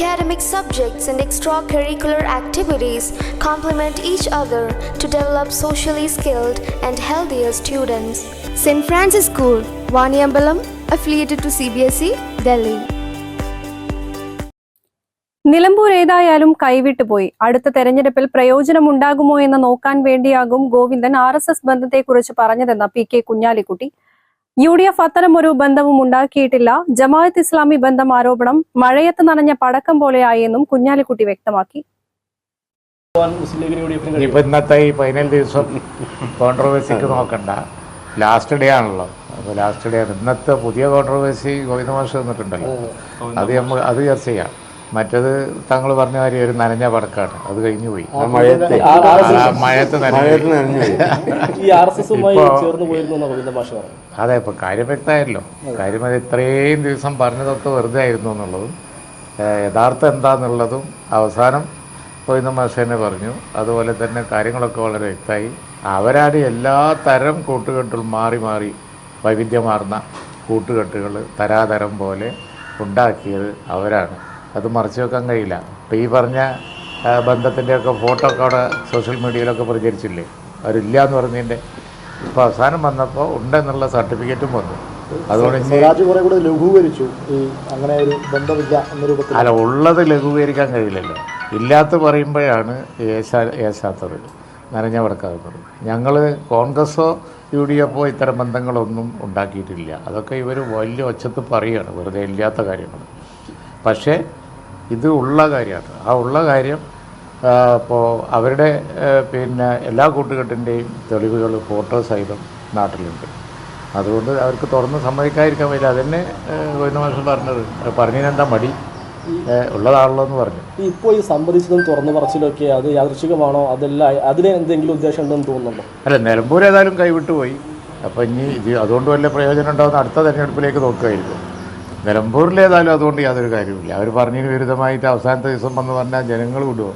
Academic subjects and extracurricular activities complement each other to develop socially skilled and healthier students. St. Francis School, Vaniambalam, affiliated to CBSE, Delhi. Nilambur ഏതായാലും കൈവിട്ടുപോയി അടുത്ത തെരഞ്ഞെടുപ്പിൽ പ്രയോജനമുണ്ടാകുമോ എന്ന് നോക്കാൻ വേണ്ടിയാകും Govindan R S S ബന്ധത്തെക്കുറിച്ച് പറഞ്ഞതെന്ന P K Kunhalikutty U D F അത്തരമൊരു ബന്ധവും ഉണ്ടാക്കിയിട്ടില്ല. ജമാഅത്ത് ഇസ്ലാമി ബന്ധം ആരോപണം മഴയത്ത് നനഞ്ഞ പടക്കം പോലെയായെന്നും കുഞ്ഞാലിക്കുട്ടി വ്യക്തമാക്കി. ഇനിയിപ്പോൾ ഇന്നത്തെ ഈ പതിനേഴ് ദിവസം കോൺട്രവേഴ്സിക്ക് നോക്കണ്ട. ലാസ്റ്റ് ഡേ ആണല്ലോ. അപ്പോൾ ലാസ്റ്റ് ഡേ ആണ്. ഇന്നത്തെ പുതിയ കോൺട്രവേഴ്സി ഗോവിന്ദ മാഷ് വന്നിട്ടുണ്ടല്ലോ. അത് നമ്മൾ അത് ചർച്ച ചെയ്യാം. മറ്റത് താങ്കൾ പറഞ്ഞ കാര്യം ഒരു നനഞ്ഞ പടക്കാണ്. അത് കഴിഞ്ഞു പോയി. ആ മഴയത്ത് പറഞ്ഞു അതെ ഇപ്പൊ കാര്യം വ്യക്തമായല്ലോ. കാര്യം അത് ഇത്രയും ദിവസം പറഞ്ഞതൊക്കെ വെറുതെ ആയിരുന്നു എന്നുള്ളതും യഥാർത്ഥം എന്താന്നുള്ളതും അവസാനം പോയി മാഷേനെ തന്നെ പറഞ്ഞു. അതുപോലെ തന്നെ കാര്യങ്ങളൊക്കെ വളരെ വ്യക്തമായി. അവരാണ് എല്ലാ തരം കൂട്ടുകെട്ടുകളും മാറി മാറി വൈവിധ്യമാർന്ന കൂട്ടുകെട്ടുകൾ തരാതരം പോലെ ഉണ്ടാക്കിയത് അവരാണ്. അത് മറച്ചു വെക്കാൻ കഴിയില്ല. ഇപ്പോൾ ഈ പറഞ്ഞ ബന്ധത്തിന്റെയൊക്കെ ഫോട്ടോ ഒക്കെ അവിടെ സോഷ്യൽ മീഡിയയിലൊക്കെ പ്രചരിച്ചില്ലേ? അവരില്ല എന്ന് പറഞ്ഞതിന്റെ ഇപ്പോൾ അവസാനം വന്നപ്പോൾ ഉണ്ടെന്നുള്ള സർട്ടിഫിക്കറ്റും വന്നു. അതുകൊണ്ട് സ്വരാജ് കുറെ കൂടെ ലഘൂകരിച്ചു. ഈ അങ്ങനെ ഒരു ബന്ധമില്ല എന്ന രൂപത്തിൽ. അല്ല ഉള്ളത് ലഘൂകരിക്കാൻ കഴിയില്ലല്ലോ. ഇല്ലാത്ത പറയുമ്പോഴാണ് ഏശാ ഏശാത്തത് നനഞ്ഞ വടക്കാകുന്നത് ഞങ്ങൾ കോൺഗ്രസ്സോ യു ഡി എഫോ ഇത്തരം ബന്ധങ്ങളൊന്നും ഉണ്ടാക്കിയിട്ടില്ല. അതൊക്കെ ഇവർ വലിയ ഒച്ചത്ത് പറയുകയാണ് വെറുതെ ഇല്ലാത്ത കാര്യങ്ങൾ പക്ഷേ ഇത് ഉള്ള കാര്യമാണ്. ആ ഉള്ള കാര്യം ഇപ്പോൾ അവരുടെ പിന്നെ എല്ലാ കൂട്ടുകെട്ടിന്റെയും തെളിവുകൾ ഫോട്ടോ സഹിതം നാട്ടിലുണ്ട്. അതുകൊണ്ട് അവർക്ക് തുറന്ന് സമ്മതിക്കാതിരിക്കാൻ പറ്റില്ല അതന്നെ ഗോവിന്ദ മാഷ് പറഞ്ഞത്. പറഞ്ഞതിനെന്താ മടി? ഉള്ളതാണല്ലോ എന്ന് പറഞ്ഞു. ഇപ്പോൾ ഈ സമ്മതിച്ചതും തുറന്നു പറച്ചിലൊക്കെ അത് യാദൃശികമാണോ അതല്ല അതിന് എന്തെങ്കിലും ഉദ്ദേശം ഉണ്ടെന്ന് തോന്നുന്നുണ്ടോ? അല്ല നിലമ്പൂർ ഏതായാലും കൈവിട്ടുപോയി. അപ്പോൾ ഇനി ഇത് അതുകൊണ്ട് വല്ല പ്രയോജനം ഉണ്ടാകുന്ന അടുത്ത തെരഞ്ഞെടുപ്പിലേക്ക് നോക്കുമായിരിക്കും നിലമ്പൂരിൽ ഏതായാലും അതുകൊണ്ട് യാതൊരു കാര്യമില്ല അവർ പറഞ്ഞതിന് വിരുദ്ധമായിട്ട് അവസാനത്തെ ദിവസം വന്ന് പറഞ്ഞാൽ ജനങ്ങൾ വിടുമോ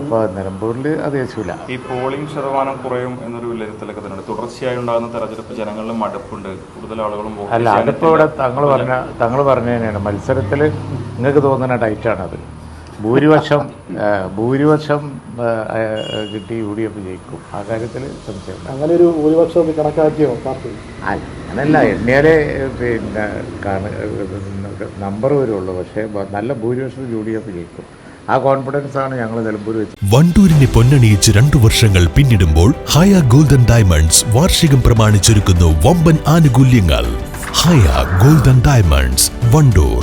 അപ്പോൾ നിലമ്പൂരിൽ അത് യേശുല ഈ പോളിംഗ് ശതമാനം കുറയും എന്നൊരു വിലയിരുത്തലൊക്കെ തന്നെ തുടർച്ചയായി ഉണ്ടാകുന്ന തെരഞ്ഞെടുപ്പ് ജനങ്ങളിൽ മടുപ്പുണ്ട്. കൂടുതൽ ആളുകളും അല്ല അടുപ്പ് അതിപ്പോൾ ഇവിടെ തങ്ങൾ പറഞ്ഞ തങ്ങൾ പറഞ്ഞ തന്നെയാണ്. മത്സരത്തിൽ നിങ്ങൾക്ക് തോന്നുന്ന ടൈറ്റാണത്. ഭൂരിപക്ഷം ഭൂരിപക്ഷം കിട്ടി യു ഡി എഫ് ജയിക്കും. ആ കാര്യത്തിൽ സംശയം അങ്ങനെ ഒരു ഭൂരിപക്ഷം കണക്കാക്കിയോ പാർട്ടി? അല്ല അങ്ങനല്ല. എണ്ണിയാലേ പിന്നെ നമ്പർ വരുള്ളൂ. പക്ഷേ നല്ല ഭൂരിപക്ഷം യു ഡി എഫ് ജയിക്കും. ആ കോൺഫിഡൻസ് ആണ് ഞങ്ങൾ നിലമ്പൂർ വണ്ടൂരിനെ പൊന്നണിയിച്ച് രണ്ടു വർഷങ്ങൾ പിന്നിടുമ്പോൾ ഹയ ഗോൾഡൻ ഡയമണ്ട്സ് വാർഷികം പ്രമാണിച്ചൊരുക്കുന്നു വമ്പൻ ആനുകൂല്യങ്ങൾ. Haya golden diamonds Wandoor.